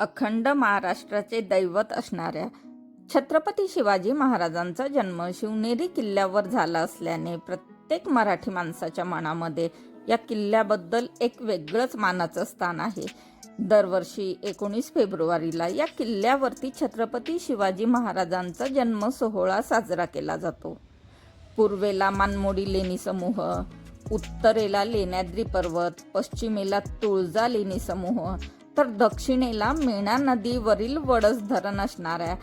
अखंड महाराष्ट्राचे दैवत असणाऱ्या छत्रपती शिवाजी महाराजांचा जन्म शिवनेरी किल्ल्यावर झाला असल्याने प्रत्येक मराठी माणसाच्या मनामध्ये या किल्ल्याबद्दल एक वेगळंच मानाचं स्थान आहे. दरवर्षी एकोणीस फेब्रुवारीला या किल्ल्यावरती छत्रपती शिवाजी महाराजांचा जन्म सोहळा साजरा केला जातो. पूर्वेला मानमोडी लेणी समूह उत्तरेला लेण्याद्री पर्वत पश्चिमेला तुळजा लेणी समूह तर दक्षिणेला मेणा नदीवरील वडस धरण असणाऱ्या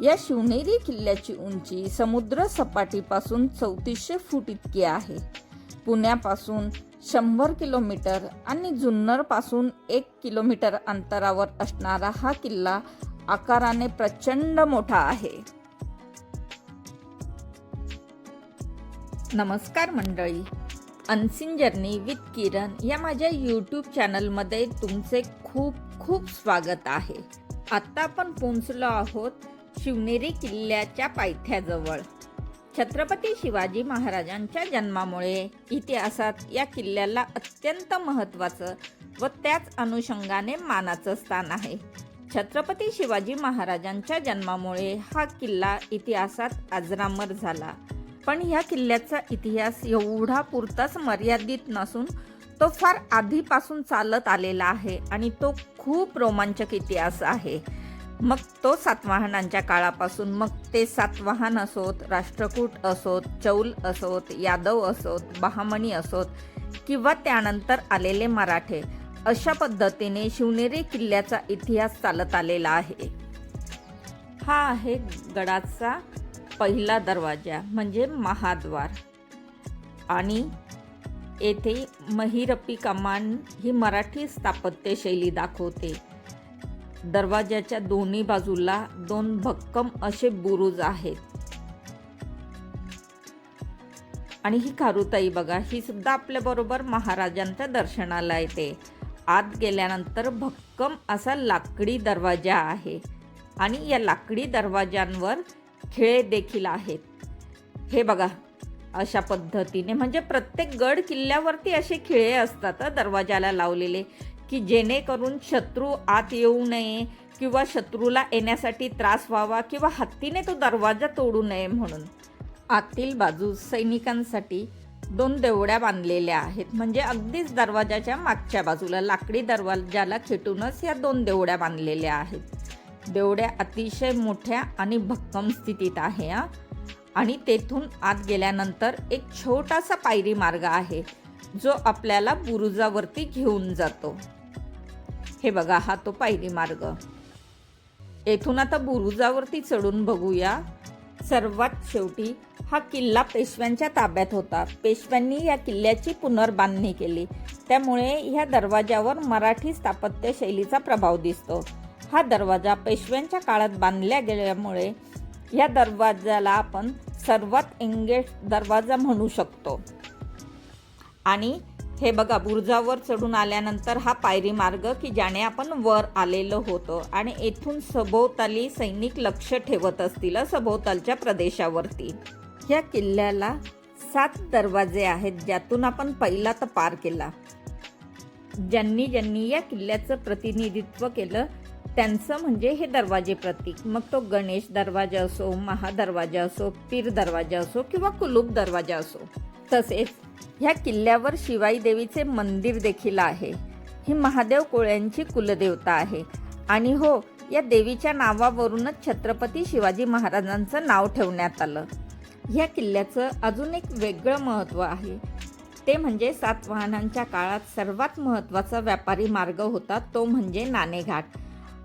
या शिवनेरी किल्ल्याची उंची समुद्र सपाटीपासून चौतीसशे फूट इतकी आहे. पुण्यापासून शंभर किलोमीटर आणि जुन्नरपासून एक किलोमीटर अंतरावर असणारा हा किल्ला आकाराने प्रचंड मोठा आहे. नमस्कार मंडळी. अनसिन जर्नी विथ किरण या माझ्या यूट्यूब चॅनलमध्ये तुमचे खूप खूप स्वागत आहे. आत्ता आपण पोहोचलो आहोत शिवनेरी किल्ल्याच्या पायथ्याजवळ. छत्रपती शिवाजी महाराजांच्या जन्मामुळे इतिहासात या किल्ल्याला अत्यंत महत्त्वाचं व त्याच अनुषंगाने मानाचं स्थान आहे. छत्रपती शिवाजी महाराजांच्या जन्मामुळे हा किल्ला इतिहासात अजरामर झाला. पण ह्या किल्ल्याचा इतिहास एवढा पुरताच मर्यादित नसून तो फार आधीपासून चालत आलेला आहे आणि तो खूप रोमांचक इतिहास आहे. मग तो सातवाहनांच्या काळापासून मग ते सातवाहन असोत राष्ट्रकूट असोत चौल असोत यादव असोत बहामणी असोत किंवा त्यानंतर आलेले मराठे अशा पद्धतीने शिवनेरी किल्ल्याचा इतिहास चालत आलेला आहे. हा आहे गडाचा पहिला दरवाजा म्हणजे महाद्वार. आणि येथे महिरपी कमान ही मराठी स्थापत्यशैली दाखवते. दरवाजाच्या दोन्ही बाजूला दोन भक्कम असे बुरुज आहेत. आणि ही खारुताई बघा ही सुद्धा आपल्याबरोबर महाराजांच्या दर्शनाला येते. आत गेल्यानंतर भक्कम असा लाकडी दरवाजा आहे आणि या लाकडी दरवाजांवर खिळे देखील आहेत. हे बघा अशा पद्धतीने. म्हणजे प्रत्येक गड किल्ल्यावरती असे खिळे असतात दरवाजाला लावलेले की जेणेकरून शत्रू आत येऊ नये किंवा शत्रूला येण्यासाठी त्रास व्हावा किंवा हत्तीने तो दरवाजा तोडू नये म्हणून. आतील बाजूस सैनिकांसाठी दोन देवड्या बांधलेल्या आहेत. म्हणजे अगदीच दरवाजाच्या मागच्या बाजूला लाकडी दरवाजाला खेटूनच या दोन देवड्या बांधलेल्या आहेत. देवड्या अतिशय मोठ्या आणि भक्कम स्थितीत आहे हा. आणि तेथून आत गेल्यानंतर एक छोटासा पायरी मार्ग आहे जो आपल्याला बुरुजावरती घेऊन जातो. हे बघा हा तो पायरी मार्ग. येथून आता बुरुजावरती चढून बघूया. सर्वात शेवटी हा किल्ला पेशव्यांच्या ताब्यात होता. पेशव्यांनी या किल्ल्याची पुनर्बांधणी केली. त्यामुळे ह्या दरवाजावर मराठी स्थापत्य शैलीचा प्रभाव दिसतो. हा दरवाजा पेशव्यांच्या काळात बांधल्या गेल्यामुळे या दरवाजाला आपण सर्वात एंगेज दरवाजा म्हणू शकतो. आणि हे बघा बुरजावर चढून आल्यानंतर हा पायरी मार्ग की ज्याने आपण वर आलेलो होतो आणि येथून सभोवताली सैनिक लक्ष ठेवत असतील सभोवतालच्या प्रदेशावरती. या किल्ल्याला सात दरवाजे आहेत ज्यातून आपण पहिला तर पार केला. ज्यांनी ज्यांनी या किल्ल्याचं प्रतिनिधित्व केलं त्यांचं म्हणजे हे दरवाजे प्रतीक. मग तो गणेश दरवाजा असो महादरवाजा असो पीर दरवाजा असो किंवा कुलूप दरवाजा असो. तसेच ह्या किल्ल्यावर शिवाई देवीचे मंदिर देखील आहे. ही महादेव कोळ्यांची कुलदेवता आहे. आणि हो या देवीच्या नावावरूनच छत्रपती शिवाजी महाराजांचं नाव ठेवण्यात आलं. ह्या किल्ल्याचं अजून एक वेगळं महत्त्व आहे. ते म्हणजे सातवाहनांच्या काळात सर्वात महत्त्वाचा व्यापारी मार्ग होता तो म्हणजे नाणेघाट.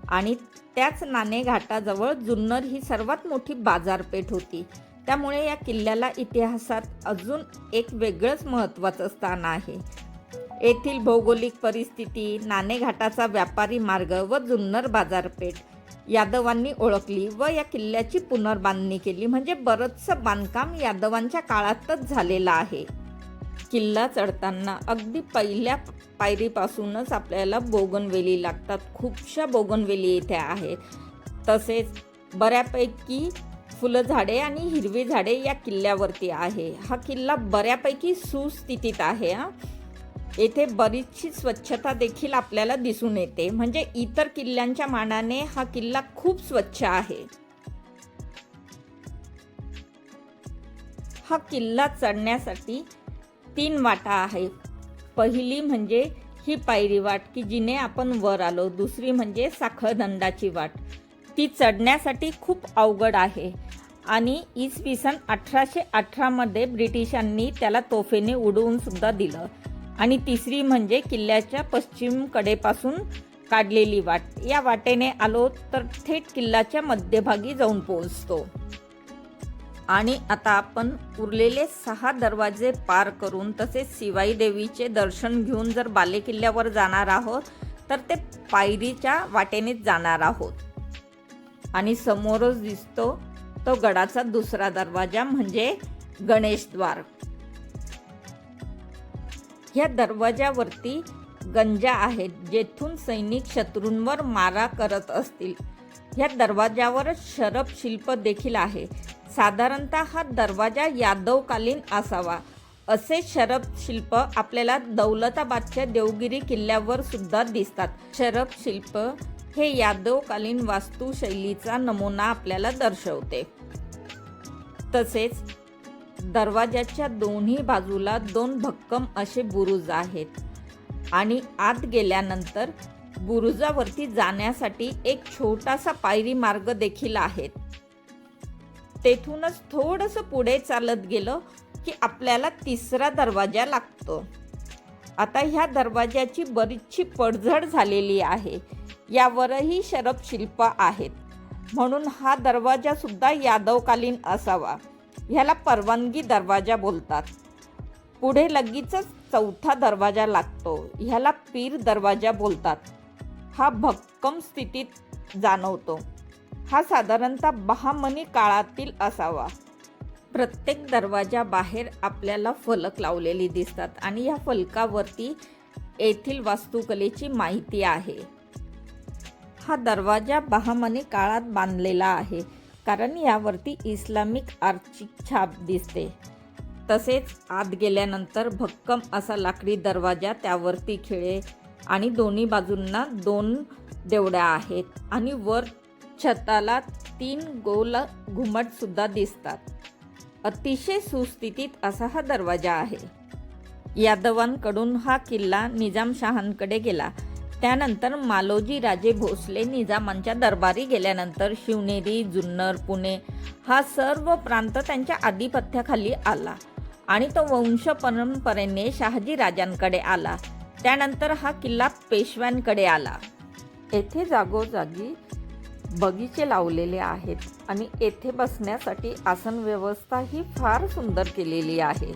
आणि त्याच नाणेघाटाजवळ जुन्नर ही सर्वात मोठी बाजारपेठ होती. त्यामुळे या किल्ल्याला इतिहासात अजून एक वेगळंच महत्त्वाचं स्थान आहे. येथील भौगोलिक परिस्थिती नाणेघाटाचा व्यापारी मार्ग व जुन्नर बाजारपेठ यादवांनी ओळखली व या किल्ल्याची पुनर्बांधणी केली. म्हणजे बरंचसं बांधकाम यादवांच्या काळातच झालेलं आहे. किल्ला चढताना अगदी पहिल्या पायरीपासूनच आपल्याला बोगनवेली लागतात. खूपशा बोगनवेली इथे आहेत. तसेच बऱ्यापैकी फुलं झाडे आणि हिरवी झाडे या किल्ल्यावरती आहे. हा किल्ला बऱ्यापैकी सुस्थितीत आहे हा. येथे बरीचशी स्वच्छता देखील आपल्याला दिसून येते. म्हणजे इतर किल्ल्यांच्या मानाने हा किल्ला खूप स्वच्छ आहे. हा किल्ला चढण्यासाठी तीन वाटा आहे. पहिली म्हणजे ही पायरी वाट की जिने आपण वर आलो. दुसरी म्हणजे साखळदंडाची वाट. ती चढण्यासाठी खूप अवघड आहे. आणि इसवी सन अठराशे अठरामध्ये ब्रिटिशांनी त्याला तोफेने उडवून सुद्धा दिलं. आणि तिसरी म्हणजे किल्ल्याच्या पश्चिमकडेपासून काढलेली वाट. या वाटेने आलो तर थेट किल्ल्याच्या मध्यभागी जाऊन पोहोचतो. आणि आता आपण उरलेले सहा दरवाजे पार करून तसेच शिवाई देवीचे दर्शन घेऊन जर बालेकिल्ल्यावर जाणार आहोत तर ते पायरीच्या वाटेनेच जाणार आहोत. आणि समोरच दिसतो तो गडाचा दुसरा दरवाजा म्हणजे गणेशद्वार ह्या दरवाजावरती गंजा आहेत जेथून सैनिक शत्रूंवर मारा करत असतील. ह्या दरवाजावर शरप शिल्प देखील आहे. साधारणतः हा दरवाजा यादवकालीन असावा. असे शरब शिल्प आपल्याला दौलताबादच्या देवगिरी किल्ल्यावर सुद्धा दिसतात. शरप शिल्प हे यादवकालीन वास्तुशैलीचा नमुना आपल्याला दर्शवते. तसेच दरवाजाच्या दोन्ही बाजूला दोन भक्कम असे बुरुज आहेत. आणि आत गेल्यानंतर बुरुजावरती जाण्यासाठी एक छोटासा पायरी मार्ग देखील आहेत तेथूनच थोडंसं पुढे चालत गेलं की आपल्याला तिसरा दरवाजा लागतो. आता ह्या दरवाजाची बरीचशी पडझड झालेली आहे. यावरही शरब शिल्प आहेत. म्हणून हा दरवाजा सुद्धा यादवकालीन असावा. ह्याला परवानगी दरवाजा बोलतात. पुढे लगेचच चौथा दरवाजा लागतो. ह्याला पीर दरवाजा बोलतात. हा भक्कम स्थितीत जाणवतो. हा साधारणतः बहामनी काळातील असावा. प्रत्येक दरवाजा बाहेर आपल्याला फलक लावलेली दिसतात आणि या फलकावरती येथील वास्तुकलेची माहिती आहे. हा दरवाजा बहामनी काळात बांधलेला आहे कारण यावरती इस्लामिक आर्थिक छाप दिसते. तसेच आत गेल्यानंतर भक्कम असा लाकडी दरवाजा त्यावरती खिळे आणि दोन्ही बाजूंना दोन देवड्या आहेत. आणि वर छताला तीन गोल घुमटसुद्धा दिसतात. अतिशय सुस्थितीत असा हा दरवाजा आहे. यादवांकडून हा किल्ला निजामशहांकडे गेला. त्यानंतर मालोजी राजे भोसले निजामांच्या दरबारी गेल्यानंतर शिवनेरी जुन्नर पुणे हा सर्व प्रांत त्यांच्या आधिपत्याखाली आला. आणि तो वंश परंपरेने शहाजी राजांकडे आला. त्यानंतर हा किल्ला पेशव्यांकडे आला. येथे जागोजागी बगीचे लावलेले आहेत आणि येथे बसण्यासाठी आसन व्यवस्था ही फार सुंदर केलेली आहे.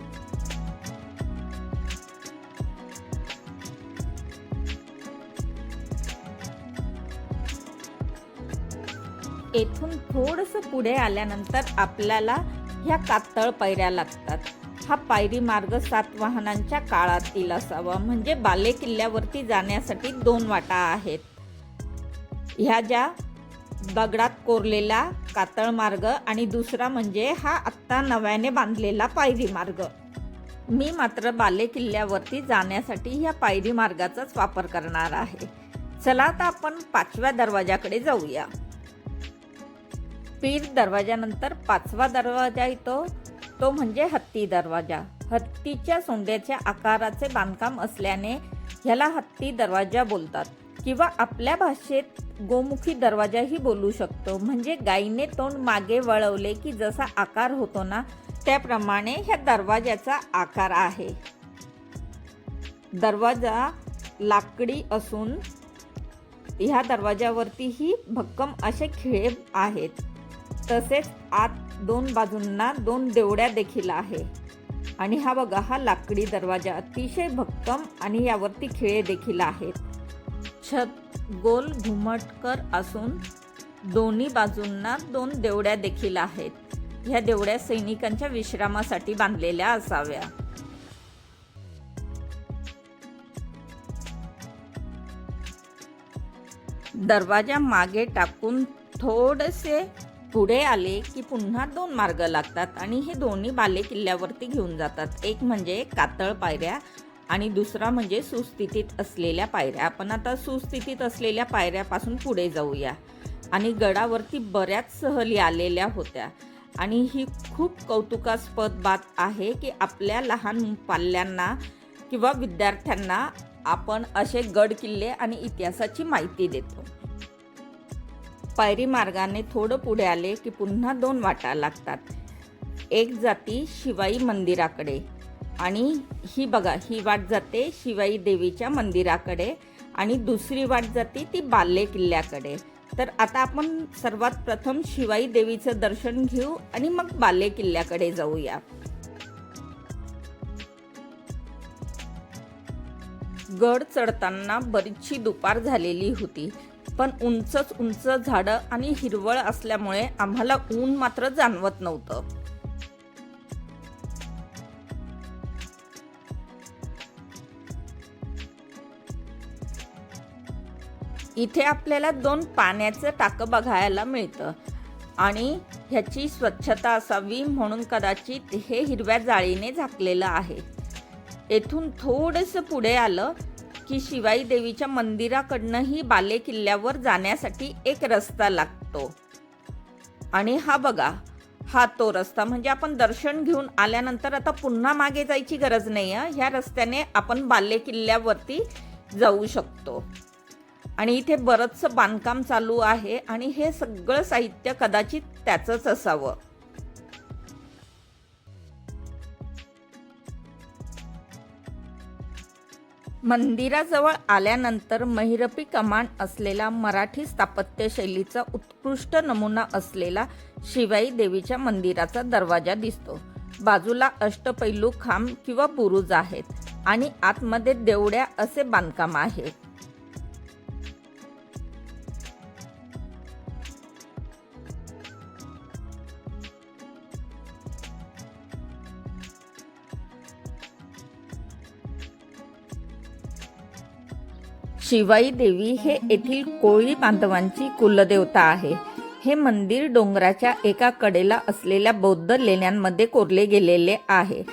येथून थोडंसं पुढे आल्यानंतर आपल्याला ह्या कातळ पायऱ्या लागतात. हा पायरी मार्ग सातवाहनांच्या काळातील असावा. म्हणजे बाले किल्ल्यावरती जाण्यासाठी दोन वाटा आहेत. ह्या ज्या दगडात कोरलेला कातळ मार्ग आणि दुसरा म्हणजे हा आत्ता नव्याने बांधलेला पायरी मार्ग. मी मात्र बाले किल्ल्यावरती जाण्यासाठी ह्या पायरी मार्गाचाच वापर करणार आहे. चला आता आपण पाचव्या दरवाजाकडे जाऊया. पीर दरवाजानंतर पाचवा दरवाजा येतो तो म्हणजे हत्ती दरवाजा. हत्तीच्या सोंड्याच्या आकाराचे बांधकाम असल्याने ह्याला हत्ती दरवाजा बोलतात किंवा आपल्या भाषेत गोमुखी दरवाजाही बोलू शकतो. म्हणजे गायीने तोंड मागे वळवले की जसा आकार होतो ना त्याप्रमाणे ह्या दरवाजाचा आकार आहे. दरवाजा लाकडी असून ह्या दरवाजावरतीही भक्कम असे खिळे आहेत. तसेच आत दोन बाजूंना दोन देवड्या देखील आहे. आणि हा बघा हा लाकडी दरवाजा अतिशय भक्कम आणि यावरती खिळे देखील आहेत. छत गोल घुमटकर असून दोन्ही बाजूंना दोन देवड्या देखील आहेत. ह्या देवड्या सैनिकांच्या विश्रामासाठी बांधलेल्या असाव्या. दरवाजा मागे टाकून थोडेसे पुढे आले की पुन्हा दोन मार्ग लागतात आणि हे दोन्ही बाले किल्ल्यावरती घेऊन जातात. एक म्हणजे कातळ पायऱ्या आणि दुसरा म्हणजे सुस्थितीत असलेल्या पायऱ्या. आपण आता सुस्थितीत असलेल्या पायऱ्यापासून पुढे जाऊया. आणि गडावरती बऱ्याच सहली आलेल्या होत्या. आणि ही खूप कौतुकास्पद बात आहे की आपल्या लहान पाल्यांना किंवा विद्यार्थ्यांना आपण असे गड किल्ले आणि इतिहासाची माहिती देतो. पायरी मार्गाने थोडं पुढे आले की पुन्हा दोन वाटा लागतात. एक जाती शिवाई मंदिराकडे आणि ही बघा ही वाट जाते शिवाई देवीच्या मंदिराकडे आणि दुसरी वाट जाते ती बाले किल्ल्याकडे. तर आता आपण सर्वात प्रथम शिवाई देवीचं दर्शन घेऊ आणि मग बाले किल्ल्याकडे जाऊया. गड चढताना बरीचशी दुपार झालेली होती. पण उंचच उंच झाडं आणि हिरवळ असल्यामुळे आम्हाला ऊन मात्र जाणवत नव्हतं. इथे आपल्याला दोन पाण्याचं टाकं बघायला मिळतं आणि ह्याची स्वच्छता असावी म्हणून कदाचित हे हिरव्या जाळीने झाकलेलं आहे. येथून थोडंसं पुढे आलं की शिवाई देवीच्या मंदिराकडनंही बाले किल्ल्यावर जाण्यासाठी एक रस्ता लागतो. आणि हा बघा हा तो रस्ता. म्हणजे आपण दर्शन घेऊन आल्यानंतर आता पुन्हा मागे जायची गरज नाही आहे ह्या रस्त्याने आपण बाले किल्ल्यावरती जाऊ शकतो. आणि इथे बरंचसं बांधकाम चालू आहे आणि हे सगळं साहित्य कदाचित त्याचंच असावं. मंदिराजवळ आल्यानंतर महिरपी कमान असलेला मराठी स्थापत्य शैलीचा उत्कृष्ट नमुना असलेला शिवाई देवीच्या मंदिराचा दरवाजा दिसतो. बाजूला अष्टपैलू खांब किंवा बुरुज आहेत आणि आतमध्ये देवड्या असे बांधकाम आहे. शिवाई देवी हे येथील कोळी बांधवांची कुलदेवता आहे. हे मंदिर डोंगराच्या एका कडेला असलेल्या बौद्ध लेण्यांमध्ये कोरले गेलेले आहे.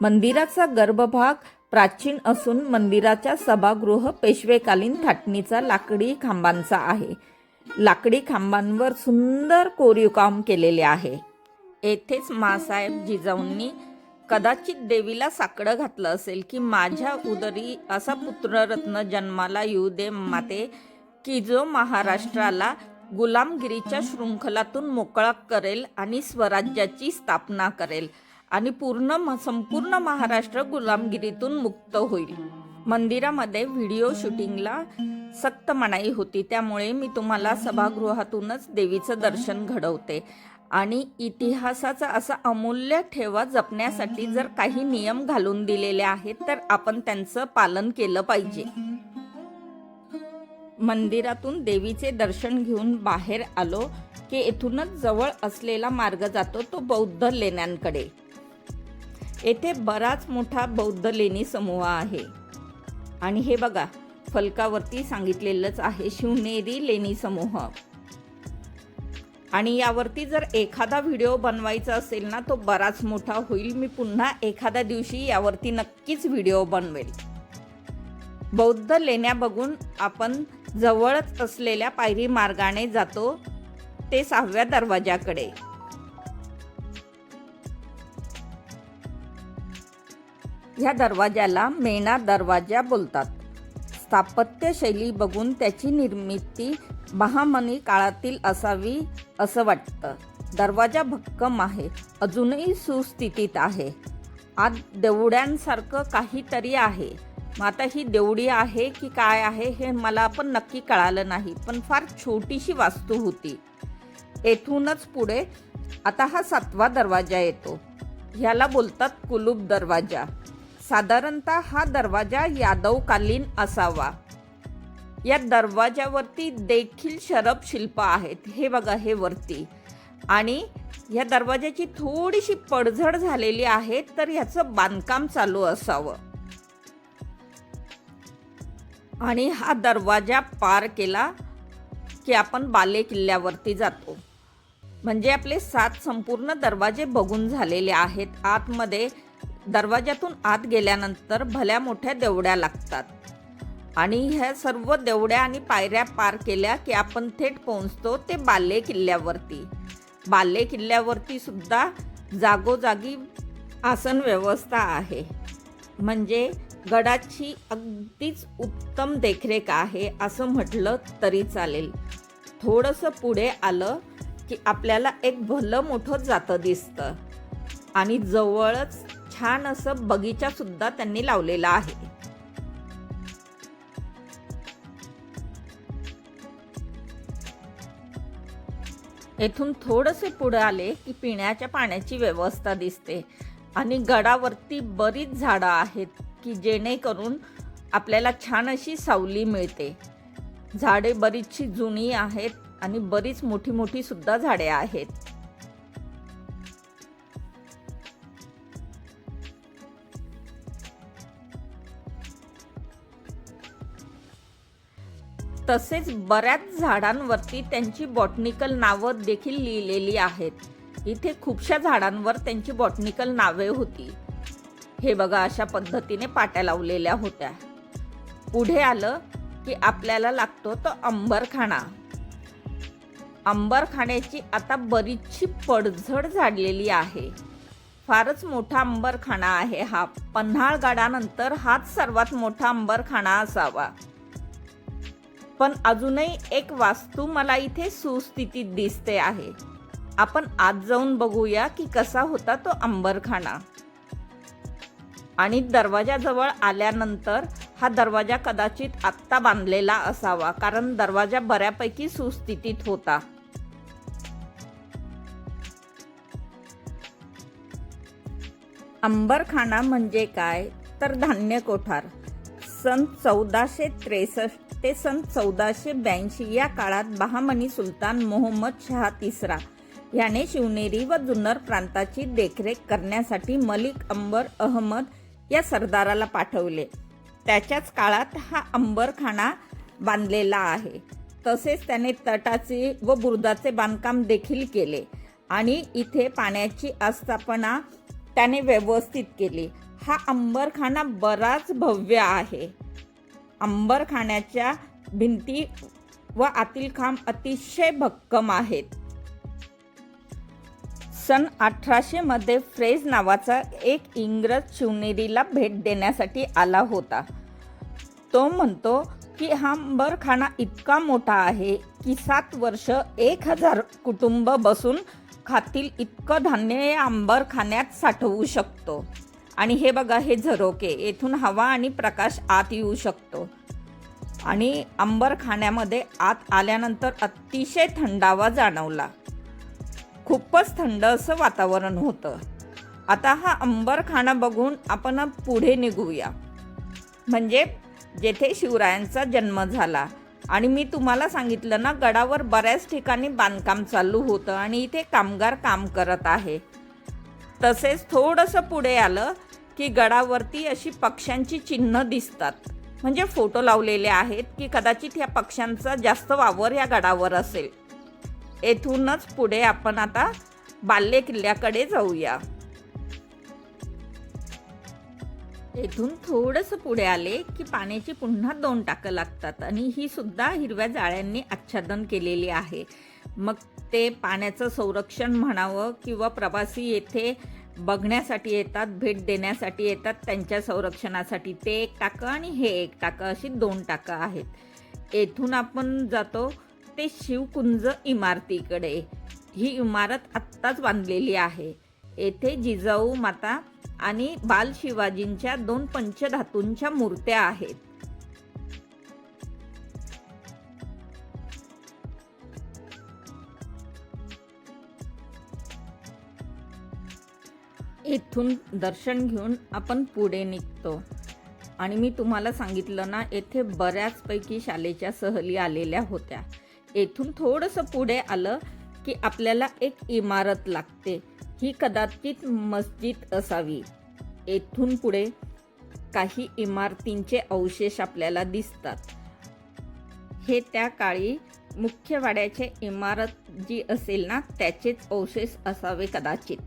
मंदिराचा गर्भभाग प्राचीन असून मंदिराच्या सभागृह पेशवेकालीन थाटणीचा लाकडी खांबांचा आहे. लाकडी खांबांवर सुंदर कोरीव काम केलेले आहे. येथेच मासाहेब जिजाऊंनी कदाचित देवीला साकडं घातलं असेल की माझ्या उदरी असा पुत्ररत्न जन्माला येऊ दे माते की जो महाराष्ट्राला गुलामगिरीच्या शृंखलातून मोकळा करेल आणि स्वराज्याची स्थापना करेल आणि पूर्ण म- संपूर्ण महाराष्ट्र गुलामगिरीतून मुक्त होईल. मंदिरामध्ये व्हिडिओ शूटिंगला सक्त मनाई होती त्यामुळे मी तुम्हाला सभागृहातूनच देवीचं दर्शन घडवते. आणि इतिहासाचा असा अमूल्य ठेवा जपण्यासाठी जर काही नियम घालून दिलेले आहेत तर आपण त्यांचं पालन केलं पाहिजे. मंदिरातून देवीचे दर्शन घेऊन बाहेर आलो की येथूनच जवळ असलेला मार्ग जातो तो बौद्ध लेण्यांकडे. येथे बराच मोठा बौद्ध लेणी समूह आहे. आणि हे बघा फलकावरती सांगितलेलंच आहे शिवनेरी लेणी समूह. आणि यावरती जर एखादा व्हिडिओ बनवायचा असेल ना तो बराच मोठा होईल. मी पुन्हा एखाद्या दिवशी यावरती नक्कीच व्हिडिओ बनवेल. बौद्ध लेण्या बघून आपण जवळच असलेल्या पायरी मार्गाने जातो ते सहाव्या दरवाजाकडे ह्या दरवाजाला मेणा दरवाजा बोलतात. स्थापत्य शैली बघून त्याची निर्मिती महामनी काळातील असावी असं वाटतं. दरवाजा भक्कम आहे अजूनही सुस्थितीत आहे. आत देवड्यांसारखं काहीतरी आहे. मग आता ही देवडी आहे की काय आहे हे मला पण नक्की कळालं नाही पण फार छोटीशी वास्तू होती. येथूनच पुढे आता हा सातवा दरवाजा येतो. ह्याला बोलतात कुलूप दरवाजा. साधारणतः हा दरवाजा यादवकालीन असावा. या दरवाजावरती देखील शरब शिल्प आहेत. हे बघा हे वरती. आणि या दरवाजाची थोडीशी पडझड झालेली आहे तर ह्याचं बांधकाम चालू असावं. आणि हा दरवाजा पार केला की आपण बाले किल्ल्यावरती जातो. म्हणजे आपले सात संपूर्ण दरवाजे बघून झालेले आहेत. आतमध्ये दरवाजातून आत गेल्यानंतर भल्या मोठ्या देवड्या लागतात. आणि ह्या सर्व देवड्या आणि पायऱ्या पार केल्या की आपण थेट पोहोचतो ते बाले किल्ल्यावरती बाले किल्ल्यावरती सुद्धा जागोजागी आसन व्यवस्था आहे. म्हणजे गडाची अगदीच उत्तम देखरेख आहे असं म्हटलं तरी चालेल. थोडंसं पुढे आलं की आपल्याला एक भलं मोठं जातं दिसतं. आणि जवळच छान असं बगीचासुद्धा त्यांनी लावलेला आहे. येथून थोडंसे पुढे आले की पिण्याच्या पाण्याची व्यवस्था दिसते. आणि गडावरती बरीच झाडं आहेत की जेणेकरून आपल्याला छान अशी सावली मिळते. झाडे बरीचशी जुनी आहेत आणि बरीच मोठी मोठी सुद्धा झाडे आहेत. तसेच बऱ्याच झाडांवरती त्यांची बॉटनिकल नावं देखील लिहिलेली आहेत. इथे खूपशा झाडांवर त्यांची बॉटनिकल नावे होती. हे बघा अशा पद्धतीने पाट्या लावलेल्या होत्या. पुढे आलं की आपल्याला लागतो तो अंबरखाना अंबरखाण्याची आता बरीचशी पडझड झाडलेली आहे. फारच मोठा अंबरखाना आहे हा. पन्हाळगडानंतर हाच सर्वात मोठा अंबरखाना असावा. पण अजूनही एक वास्तू मला इथे सुस्थितीत दिसते आहे. आपण आत जाऊन बघूया की कसा होता तो अंबरखाना. आणि दरवाजाजवळ आल्यानंतर हा दरवाजा कदाचित आत्ता बांधलेला असावा कारण दरवाजा बऱ्यापैकी सुस्थितीत होता. अंबरखाना म्हणजे काय? तर धान्य कोठार सन चौदाशे त्रेसष्ट ते सन चौदाशे ब्याऐंशी या काळात बहामनी सुलतान मोहम्मद शहा तिसरा. याने शिवनेरी व जुन्नर प्रांताची देखरेख करण्यासाठी मलिक अंबर अहमद या सरदाराला पाठवले. त्याच्याच काळात हा अंबरखाना बांधलेला आहे. तसेच त्याने तटाचे व बुरुदाचे बांधकाम देखील केले आणि इथे पाण्याची आस्थापना त्याने व्यवस्थित केली. हा अंबरखाना बराच भव्य आहे. अंबरखान्याच्या भिंती व आतील खांब अतिशय भक्कम आहेत. सन अठराशे मध्ये फ्रेज नावाचा एक इंग्रज शिवनेरीला भेट देण्यासाठी आला होता. तो म्हणतो की हा अंबरखाना इतका मोठा आहे की सात वर्ष एक हजार कुटुंब बसून खातील इतकं धान्य या अंबरखान्यात साठवू शकतो. आणि हे बघा हे झरोके. येथून हवा आणि प्रकाश आत येऊ शकतो. आणि अंबरखान्यामध्ये आत आल्यानंतर अतिशय थंडावा जाणवला. खूपच थंड असं वातावरण होतं. आता हा अंबरखाना बघून आपण पुढे निघूया. म्हणजे जेथे शिवरायांचा जन्म झाला. आणि मी तुम्हाला सांगितलं ना गडावर बऱ्याच ठिकाणी बांधकाम चालू होतं आणि इथे कामगार काम करत आहे. तसेच थोडंसं पुढे आलं की गडावरती अशी पक्ष्यांची चिन्ह दिसतात. म्हणजे फोटो लावलेले आहेत की कदाचित ह्या पक्ष्यांचा जास्त वावर या गडावर असेल. येथूनच पुढे आपण आता बाल्य किल्ल्याकडे जाऊया. येथून थोडंसं पुढे आले की पाण्याची पुन्हा दोन टाकं लागतात आणि ही सुद्धा हिरव्या जाळ्यांनी आच्छादन केलेली आहे. मग ते पाण्याचं संरक्षण म्हणावं किंवा प्रवासी येथे बघण्यासाठी येतात भेट देण्यासाठी येतात त्यांच्या संरक्षणासाठी ते एक टाकं आणि हे एक टाकं अशी दोन टाकं आहेत. येथून आपण जातो ते शिवकुंज इमारतीकडे. ही इमारत आत्ताच बांधलेली आहे. येथे जिजाऊ माता आणि बाल शिवाजींच्या दोन पंचधातूंच्या मूर्त्या आहेत. इथून दर्शन घेऊन आपण पुढे निघतो. आणि मी तुम्हाला सांगितलं ना येथे बऱ्याचपैकी शालेच्या सहली आलेल्या होत्या. येथून थोडंसं पुढे आलं की आपल्याला एक इमारत लागते. ही कदाचित मस्जिद असावी. येथून पुढे काही इमारतींचे अवशेष आपल्याला दिसतात. हे त्या काळी मुख्य वाड्याचे इमारत जी असेल ना त्याचेच अवशेष असावे कदाचित.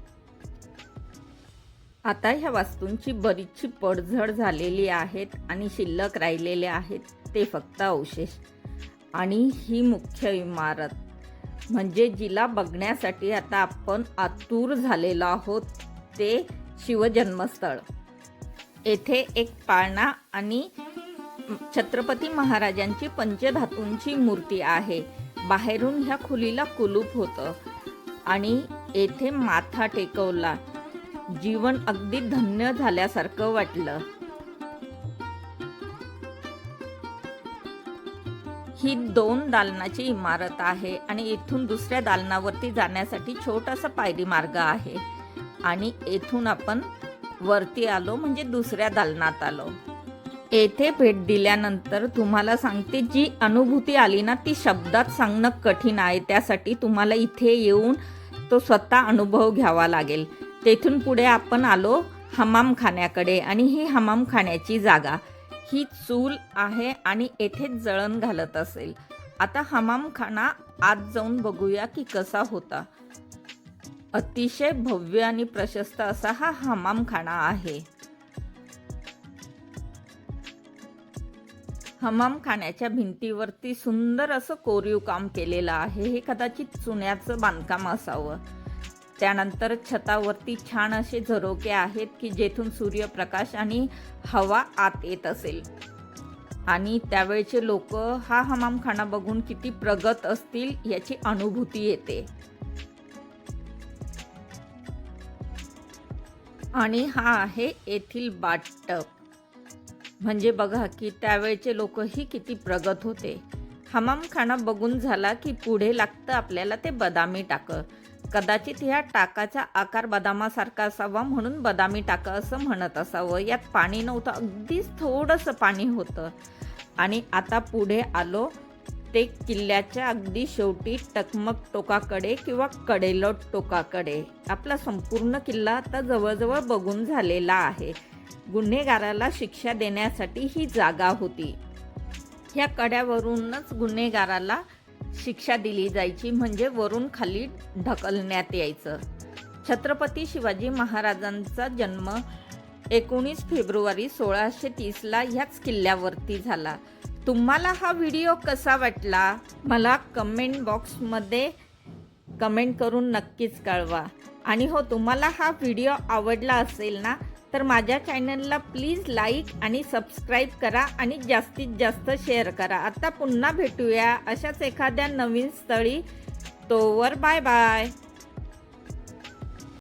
आता ह्या वास्तूंची बरीचशी पडझड झालेली आहेत आणि शिल्लक राहिलेले आहेत. ते फक्त अवशेष. आणि ही मुख्य इमारत. म्हणजे जिला बघण्यासाठी आता आपण आतुर झालेलो आहोत. ते शिवजन्मस्थळ. येथे एक पाळणा आणि छत्रपती महाराजांची पंचधातूंची मूर्ती आहे. बाहेरून ह्या खुलीला कुलूप होतं. आणि येथे माथा टेकवला. जीवन अगदी धन्य झाल्यासारखं वाटलं. ही दोन दालनाची इमारत आहे आणि इथून दुसऱ्या दालनावरती जाण्यासाठी छोटासा पायरी मार्ग आहे. आणि येथून आपण वरती आलो म्हणजे दुसऱ्या दालनात आलो. येथे भेट दिल्यानंतर तुम्हाला सांगते जी अनुभूती आली ना ती शब्दात सांगणं कठीण आहे. त्यासाठी तुम्हाला इथे येऊन तो स्वतः अनुभव घ्यावा लागेल. तेथून पुढे आपण आलो हमामखान्याकडे आणि ही हमामखान्याची जागा. ही चूल आहे आणि येथेच जळण घालत असेल. आता हमामखाना आत जाऊन बघूया की कसा होता. अतिशय भव्य आणि प्रशस्त असा हा हमामखाना आहे. हमामखान्याच्या भिंतीवरती सुंदर असं कोरीव काम केलेलं आहे. हे कदाचित चुन्याचं बांधकाम असावं. त्यानंतर छतावरती छान असे झरोके आहेत की जेथून सूर्यप्रकाश आणि हवा आत येत असेल. आणि त्यावेळचे लोक हा हमामखाना बघून किती प्रगत असतील याची अनुभूती येते. आणि हा आहे येथील बाटटप म्हणजे बघा की त्यावेळचे लोकही किती प्रगत होते. हमामखाना बघून झाला की पुढे लागतं आपल्याला ते बदामी टाकं. कदाचित ह्या टाकाचा आकार बदामासारखा असावा म्हणून बदामी टाका असं म्हणत असावं. यात पाणी नव्हतं अगदीच थोडंसं पाणी होतं. आणि आता पुढे आलो ते किल्ल्याच्या अगदी शेवटी टकमक टोकाकडे किंवा कडेलोट टोकाकडे. आपला संपूर्ण किल्ला आता जवळजवळ बघून झालेला आहे. गुन्हेगाराला शिक्षा देण्यासाठी ही जागा होती. ह्या कड्यावरूनच गुन्हेगाराला शिक्षा दिली जायची म्हणजे वरून खाली ढकलण्यात यायचं. छत्रपती शिवाजी महाराजांचा जन्म एकोणीस फेब्रुवारी सोळाशे तीसला ह्याच किल्ल्यावरती झाला. तुम्हाला हा व्हिडिओ कसा वाटला? मला कमेंट बॉक्समध्ये कमेंट करून नक्कीच कळवा. आणि हो तुम्हाला हा व्हिडिओ आवडला असेल ना तर माझ्या चॅनलला प्लीज लाईक आणि सबस्क्राईब करा आणि जास्तीत जास्त शेअर करा. आता पुन्हा भेटूया अशाच एखाद्या नवीन स्थळी. तोवर बाय बाय.